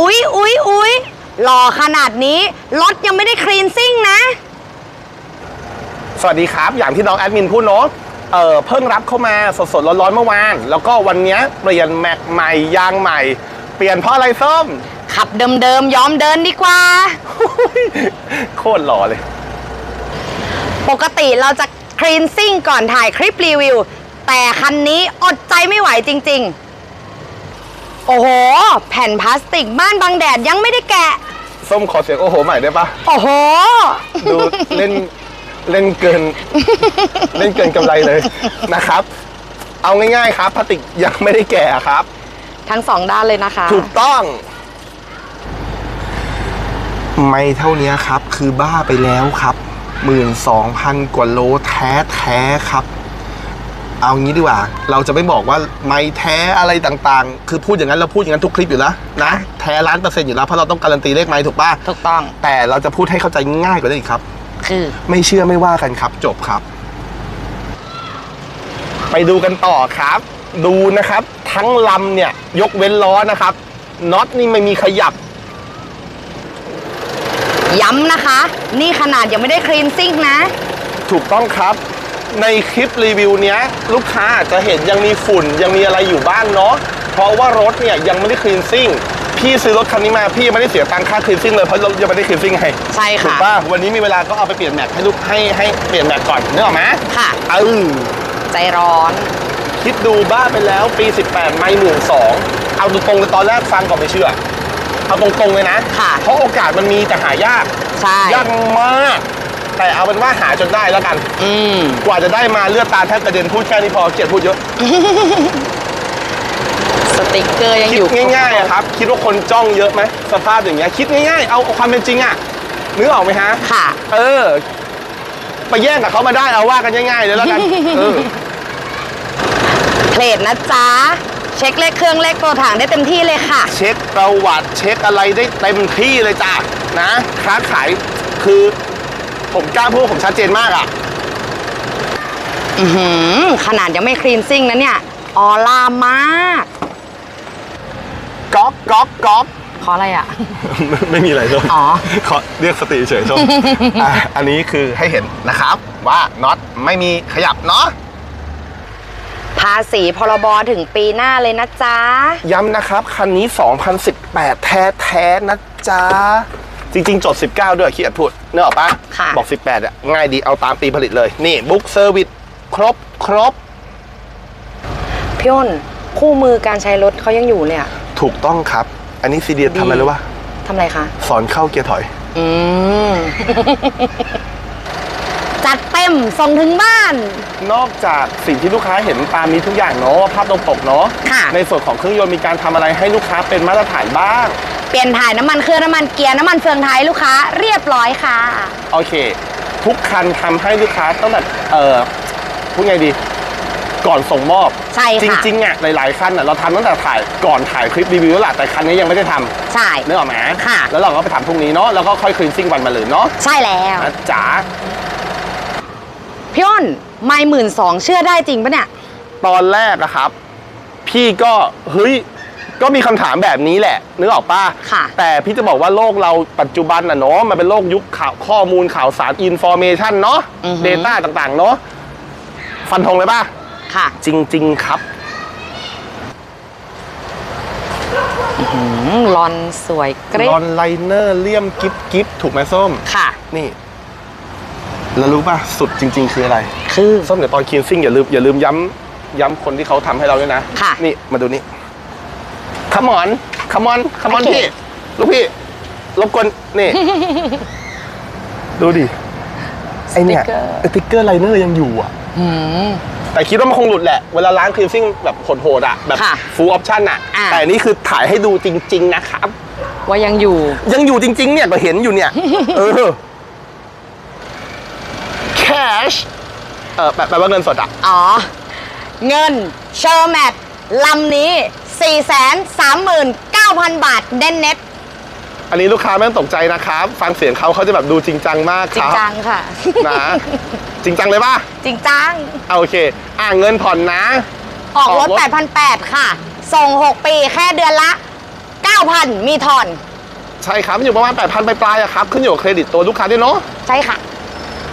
อุ๊ยอุ๊ยอุ๊ยหล่อขนาดนี้รถยังไม่ได้คลีนซิ่งนะ สวัสดีครับ อย่างที่น้องแอดมินพูดเนาะเออเพิ่งรับเข้ามาสดๆร้อนๆเมื่อวาน แล้วก็วันเนี้ยเปลี่ยนแม็กใหม่ยางใหม่ เปลี่ยนเพราะอะไรส้ม ขับเดิมๆยอมเดินดีกว่า โคตรหล่อเลย ปกติเราจะคลีนซิ่งก่อนถ่ายคลิปรีวิว แต่คันนี้อดใจไม่ไหวจริง ๆ โอ้โห แผ่นพลาสติกบ้านบังแดดยังไม่ได้แกะ ส้มขอเสียงโอ้โหใหม่ได้ปะโอ้โห ดูเล่นเล่นเกิน เล่นเกินกำไรเลยนะครับ เอาง่ายๆครับพลาสติกยังไม่ได้แก่ครับ ทั้งสองด้านเลยนะคะ ถูกต้อง ไม่เท่านี้ครับ คือบ้าไปแล้วครับหมื่นสองพันกว่าโลแท้แท้ๆครับ เอางี้ดีกว่า เราจะไม่บอกว่าไม่แท้อะไรต่างๆ คือพูดอย่างนั้นเราพูดอย่างนั้นทุกคลิปอยู่แล้วนะแท้ล้านเปอร์เซ็นต์อยู่แล้วเพราะเราต้องการันตีเลขไม้ถูกป่ะถูกต้องแต่เราจะพูดให้เข้าใจง่ายกว่านี้อีกครับ คือไม่เชื่อไม่ว่ากันครับ จบครับ ไปดูกันต่อครับ ดูนะครับ ทั้งลำเนี่ย ยกเว้นล้อนะครับน็อตนี่ไม่มีขยับ ย้ำนะคะ นี่ขนาดยังไม่ได้คลีนซิ่งนะ ถูกต้องครับ ในคลิปรีวิวเนี้ยลูกค้าอาจจะเห็นยังมีฝุ่นยังมีอะไรอยู่บ้างเนาะเพราะว่ารถเนี่ยยังไม่ได้คลีนซิ่งพี่ซื้อรถคันนี้มาพี่ยังไม่ได้เสียตังค่าคลีนซิ่งเลยเพราะรถยังไม่ได้คลีนซิ่งให้ใช่ค่ะถูกป่ะวันนี้มีเวลาก็เอาไปเปลี่ยนแม็กให้ลูกให้ให้เปลี่ยนแม็กก่อนนึกออกไหมค่ะ เออใจร้อน คิดดูบ้าไปแล้วปี 18 ไม่หมื่นสองเอาตรงๆเลยตอนแรกฟังก่อนไม่เชื่อเอาตรงๆเลยนะค่ะ เพราะโอกาสมันมีแต่หายาก ใช่ ยากมาก แต่เอาเป็นว่าหาจนได้แล้วกัน อืม กว่าจะได้มาเลือดตาแทบกระเด็นพูดแค่นี้พอเกลียดพูดเยอะ สติกเกอร์ยังคิอดยู่ง่ายๆอะครับ คิดว่าคนจ้องเยอะไหมสภาพอย่างเงี้ยคิดง่ายๆ เอาความเป็นจริงอะนึกออกไหมฮะ ค่ะ เออ ไปแย่งกับเขามาได้เอาว่ากันง่ายๆเลยแล้วกัน เออเพลทนะจ๊ะ เช็คเลขเครื่องเลขตัวถังได้เต็มที่เลยค่ะ เช็คประวัติเช็คอะไรได้เต็มที่เลยจ้ะนะค้าขายคือ ผมกล้าพูดผมชัดเจนมากอะอือหือ ขนาดยังไม่คลีนซิ่งนะเนี่ย ออล่ามาก ก๊อกก๊อกก๊อกขออะไรอะ ไม่มีอะไรส้มอ๋อ ขอเรียกสติเฉยๆส้มอะอันนี้คือให้เห็นนะครับ ว่าน็อตไม่มีขยับเนาะ ภาษีพรบถึงปีหน้าเลยนะจ๊ะ ย้ำนะครับ คันนี้ 2018 แท้ๆนะจ๊ะ จริงๆ จด 19 ด้วยขี้เกียจพูดเนื้อออกปะค่ะ บอก 18อะง่ายดีเอาตามปีผลิตเลย นี่บุ๊กเซอร์วิสครบครบ พี่อ้นคู่มือการใช้รถเขายังอยู่เลยอะถูกต้องครับ อันนี้ซีเดียดีทำอะไรรู้ปะทำอะไรคะ สอนเข้าเกียร์ถอย อืม จัดเต็มส่งถึงบ้าน นอกจากสิ่งที่ลูกค้าเห็นตามนี้ทุกอย่างเนาะว่าภาพตรงปกเนาะค่ะ ในส่วนของเครื่องยนต์มีการทำอะไรให้ลูกค้าเป็นมาตรฐานบ้าง เปลี่ยนถ่ายน้ำมันเครื่องน้ำมันเกียร์น้ำมันเฟืองท้ายลูกค้าเรียบร้อยค่ะ โอเค ทุกคันทำให้ลูกค้าตั้งแต่เอ่อพูดไงดี ก่อนส่งมอบ ใช่จค่ะ ริงๆอะหลายๆคันอะเราทำตั้งแต่ถ่ายก่อนถ่ายคลิปรีวิวแล้วแหละแต่คันนี้ยังไม่ได้ทำใช่นึกออกไหมค่ะ แล้วเราก็ไปทำพรุ่งนี้เนาะแล้วก็ค่อยคลีนซิ่งวันมาเลยเนาะใช่แล้ว นะจ๋าพี่อ้นไม่หมื่นสองเชื่อได้จริงปะเนี่ย ตอนแรกอะครับ พี่ก็เฮ้ย ก็มีคำถามแบบนี้แหละ นึกออกป้าค่ะแต่พี่จะบอกว่าโลกเราปัจจุบันน่ะเนาะมันเป็นโลกยุคข่าวข้อมูลข่าวสารอินโฟเมชันเนาะอือฮึ เดต้าต่างๆ เนาะฟันธงเลยป่ะค่ะ จริง ๆ ครับ อืมลอนสวยเกรลอนไลเนอร์เลี่ยมกิฟกิฟถูกไหมส้ม ค่ะ นี่ แล้วรู้ป่ะ สุดจริง ๆ คืออะไร คือ ส้มเดี๋ยวตอนคีนซิ่งอย่าลืมอย่าลืมย้ำย้ำคนที่เขาทำให้เราด้วยนะ ค่ะ นี่ มาดูนี่ ขมอนขมอนขมอนโอเคพี่ ลูกพี่รบกวนนี่ ดูดิ ไอเนี่ยสติ๊กเกอร์ไลเนอร์ยังอยู่อะหืมแต่คิดว่ามันคงหลุดแหละ เวลาร้านคลีนซิ่งแบบโหดๆอะ แบบค่ะฟูลออปชั่นอะอ่าแต่อันนี่คือถ่ายให้ดูจริง ๆ นะครับ ว่ายังอยู่ ยังอยู่จริง ๆ เนี่ยก็เห็นอยู่เนี่ย เออ cash เออแปลแปลว่าเงินสดอะ อ๋อ เงินเชอร์แมทลำนี้ 439,000 บาทเด่นเน็ตอันนี้ลูกค้าไม่ต้องตกใจนะครับ ฟังเสียงเขาเขาจะแบบดูจริงจังมากจริคงรับจังค่ะ นะ จริงจังเลยป่ะจริงจังเอาโอเค อ่าเงินผ่อนนะ ออกรถ ออกรถ 8,800 ค่ะ ส่ง 6 ปีแค่เดือนละ 9,000 มีทอน ใช่ครับมันอยู่ประมาณ8,000ปลายๆอะครับ ขึ้นอยู่กับเครดิตตัวลูกค้าด้วยเนาะ ใช่ค่ะ